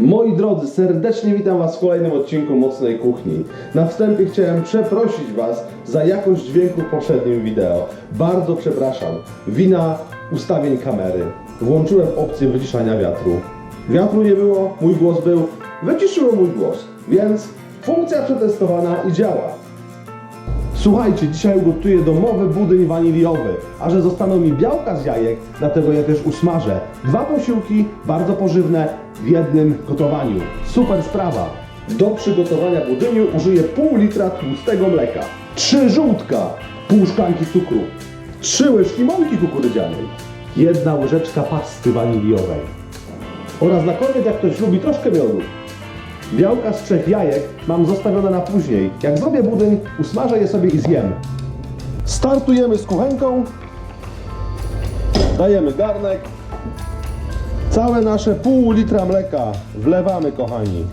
Moi drodzy, serdecznie witam Was w kolejnym odcinku Mocnej Kuchni. Na wstępie chciałem przeprosić Was za jakość dźwięku w poprzednim wideo. Bardzo przepraszam. Wina ustawień kamery. Włączyłem opcję wyciszania wiatru. Wiatru nie było, mój głos był, wyciszyło mój głos. Więc funkcja przetestowana i działa. Słuchajcie, dzisiaj ugotuję domowy budyń waniliowy, a że zostaną mi białka z jajek, dlatego je też usmażę. Dwa posiłki, bardzo pożywne, w jednym gotowaniu. Super sprawa! Do przygotowania budyniu użyję pół litra tłustego mleka, trzy żółtka, pół szklanki cukru, trzy łyżki mąki kukurydzianej, jedna łyżeczka pasty waniliowej oraz na koniec, jak ktoś lubi, troszkę miodu. Białka z trzech jajek mam zostawione na później. Jak zrobię budyń, usmażę je sobie i zjem. Startujemy z kuchenką. Dajemy garnek. Całe nasze pół litra mleka wlewamy, kochani.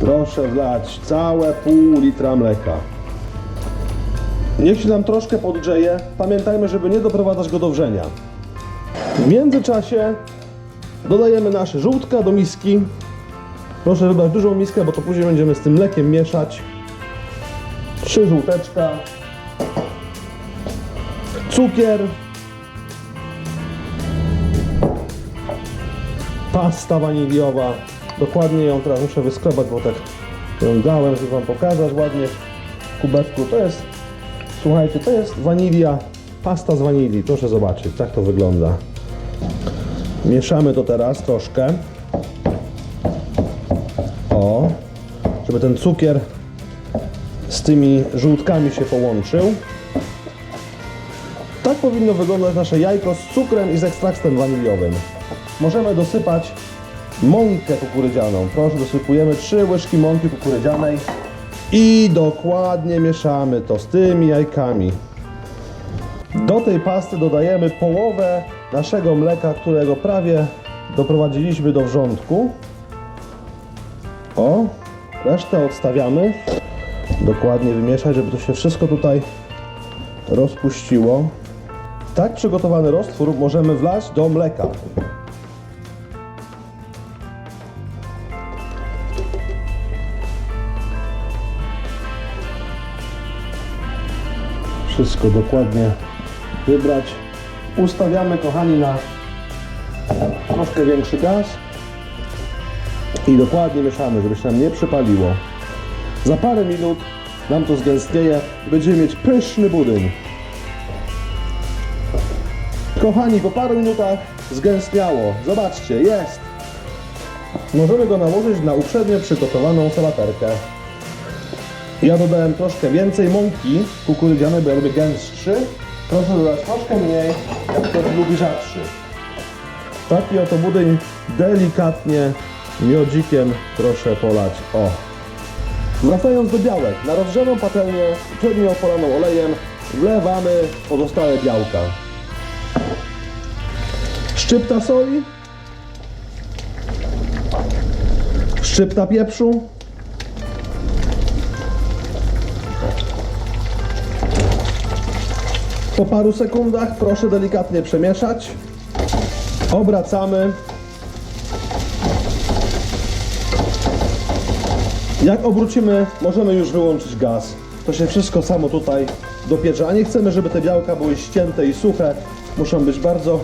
Proszę wlać całe pół litra mleka. Niech się nam troszkę podgrzeje. Pamiętajmy, żeby nie doprowadzać go do wrzenia. W międzyczasie dodajemy nasze żółtka do miski. Proszę wybrać dużą miskę, bo to później będziemy z tym mlekiem mieszać. Trzy żółteczka. Cukier. Pasta waniliowa. Dokładnie ją teraz muszę wyskrobać, bo tak ją dałem, żeby wam pokazać ładnie w kubeczku. To jest, słuchajcie, to jest wanilia, pasta z wanilii. Proszę zobaczyć, tak to wygląda. Mieszamy to teraz troszkę. Żeby ten cukier z tymi żółtkami się połączył. Tak powinno wyglądać nasze jajko z cukrem i z ekstraktem waniliowym. Możemy dosypać mąkę kukurydzianą. Proszę, dosypujemy 3 łyżki mąki kukurydzianej i dokładnie mieszamy to z tymi jajkami. Do tej pasty dodajemy połowę naszego mleka, którego prawie doprowadziliśmy do wrzątku. O, resztę odstawiamy. Dokładnie wymieszać, żeby to się wszystko tutaj rozpuściło. Tak przygotowany roztwór możemy wlać do mleka. Wszystko dokładnie wybrać. Ustawiamy, kochani, na troszkę większy gaz i dokładnie mieszamy, żeby się nam nie przypaliło. Za parę minut nam to zgęstnieje i będziemy mieć pyszny budyń. Kochani, po paru minutach zgęstniało. Zobaczcie, jest. Możemy go nałożyć na uprzednio przygotowaną salaterkę. Ja dodałem troszkę więcej mąki kukurydzianej, bo ja lubię gęstszy. Proszę dodać troszkę mniej, jak ktoś lubi rzadszy. Taki oto budyń delikatnie miodzikiem proszę polać. O. Wracając do białek, na rozgrzaną patelnię, uprzednio opalaną olejem, wlewamy pozostałe białka. Szczypta soli, szczypta pieprzu, po paru sekundach proszę delikatnie przemieszać. Obracamy. Jak obrócimy, możemy już wyłączyć gaz. To się wszystko samo tutaj dopiecze, a nie chcemy, żeby te białka były ścięte i suche. Muszą być bardzo,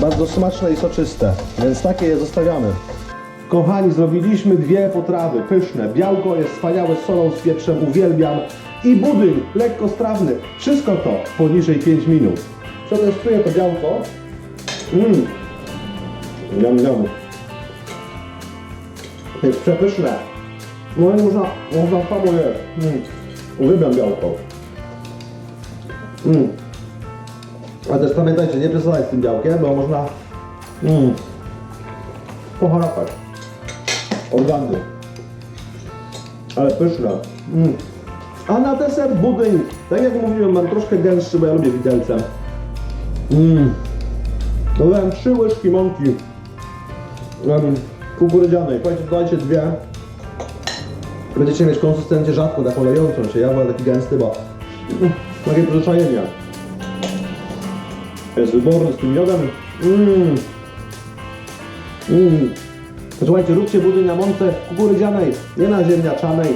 bardzo smaczne i soczyste, więc takie je zostawiamy. Kochani, zrobiliśmy dwie potrawy pyszne. Białko jest wspaniałe z solą, z pieprzem, uwielbiam. I budyń, lekko strawny. Wszystko to poniżej 5 minut. Przetestuję to białko. Mmm. Niam, niam. Jest przepyszne. No i można, można samo jeść. Mm. Uwielbiam białko. Mm. A też pamiętajcie, nie przesadzać z tym białkiem, bo można mm. pocharapać. Organy. Ale pyszne. Mm. A na deser budyń. Tak jak mówiłem, mam troszkę gęstszy, bo ja lubię widelcem. Mmm. Dodałem trzy łyżki mąki um, kukurydzianej. Słuchajcie, dodajcie dwie. Będziecie mieć konsystencję rzadko, taką lejącą się. Ja wolę taki gęsty, bo mm, takie przyzwyczajenie. Jest wyborny z tym miodem. Mmm. Mmm. Słuchajcie, róbcie budy na mące kukurydzianej, nie na ziemniaczanej.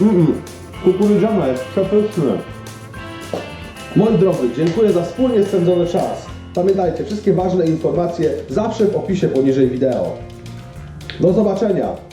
Mm-mm. Kukurydziana jest przepyszne. Moi drodzy, dziękuję za wspólnie spędzony czas. Pamiętajcie, wszystkie ważne informacje zawsze w opisie poniżej wideo. Do zobaczenia.